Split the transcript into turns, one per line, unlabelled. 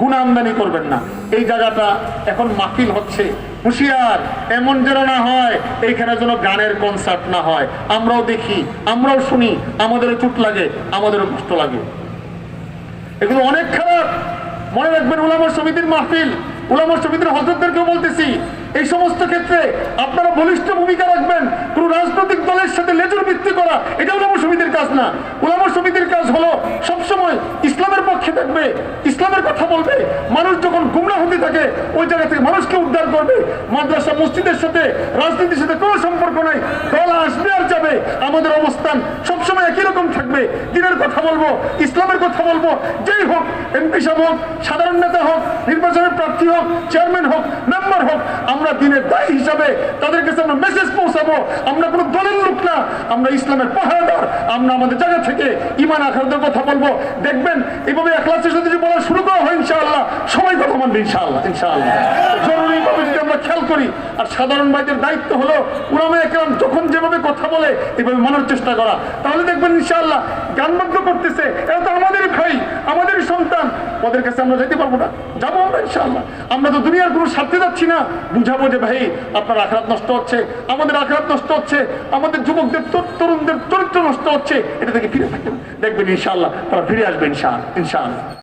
গুণা আমদানি করবেন না। এই জায়গাটা এখন মাহফিল হচ্ছে। হুঁশিয়ার, এমন যেন না হয়, এইখানে যেন গানের কনসার্ট না হয়। আমরাও দেখি, আমরাও শুনি আমাদেরও চুট লাগে, আমাদেরও কষ্ট লাগে। এগুলো অনেক খারাপ মনে রাখবেন উলামা সমিতির মাহফিল উলামা সমিতির হজরতদেরকেও বলতেছি, এই সমস্ত ক্ষেত্রে আপনারা বলিষ্ঠ ভূমিকা রাখবেন। কোন রাজনৈতিক দলের সাথে লেজুর ভিত্তি করা, এটা উলামা সমিতির কাজ না উলামা সমিতির কাজ হলো সবসময় পক্ষে থাকবে ইসলামের কথা বলবে, মানুষ যখন গুমরা হতে থাকে, ওই জায়গা থেকে মানুষকে উদ্ধার করবে, মাদ্রাসা, মসজিদের সাথে, রাজনীতির সাথে কোনো সম্পর্ক নাই, দল আসবে আর যাবে, আমাদের অবস্থান সবসময় একই রকম থাকবে, দিনের কথা বলব, ইসলামের কথা বলব, যেই হোক, এমপি সাহেব হোক, সাধারণ নেতা হোক, নির্বাচনের প্রার্থী হোক, চেয়ারম্যান হোক আমরা দিনের দায়ী হিসাবে তাদের কাছে আমরা মেসেজ পৌঁছাবো। আমরা কোনো দলের লোক না। আমরা ইসলামের পাহাড়াদার আমরা আমাদের জায়গা থেকে ইমান আখারদের কথা বলব। দেখবেন এইভাবে একলাসের সাথে যদি বলা শুরু করা হয়, ইনশাআল্লাহ, সবাই কথা মানবে ইনশাআল্লাহ ইনশাআল্লাহ। জরুরিভাবে যদি আমরা খেয়াল করি, আর সাধারণ ভাইদের দায়িত্ব হলো উনামে একরাম যখন যেভাবে কথা বলে এইভাবে মানার চেষ্টা করা। তাহলে দেখবেন, ইনশাআল্লাহ গানবদ্ধ করতেছে। এরা তো আমাদেরই ভাই আমাদেরই ওদের কাছে আমরা যেতে পারব না। যাব আমরা ইনশাআল্লাহ। আমরা তো দুনিয়ার কোনো স্বার্থে যাচ্ছি না। বুঝাবো যে ভাই, আপনার আখরাত নষ্ট হচ্ছে, আমাদের আখরাত নষ্ট হচ্ছে, আমাদের যুবকদের তরুণদের চরিত্র নষ্ট হচ্ছে, এটা থেকে ফিরে থাকবেন দেখবেন ইনশাল্লাহ তারা ফিরে আসবে ইনশাআল্লাহ ইনশাআল্লাহ।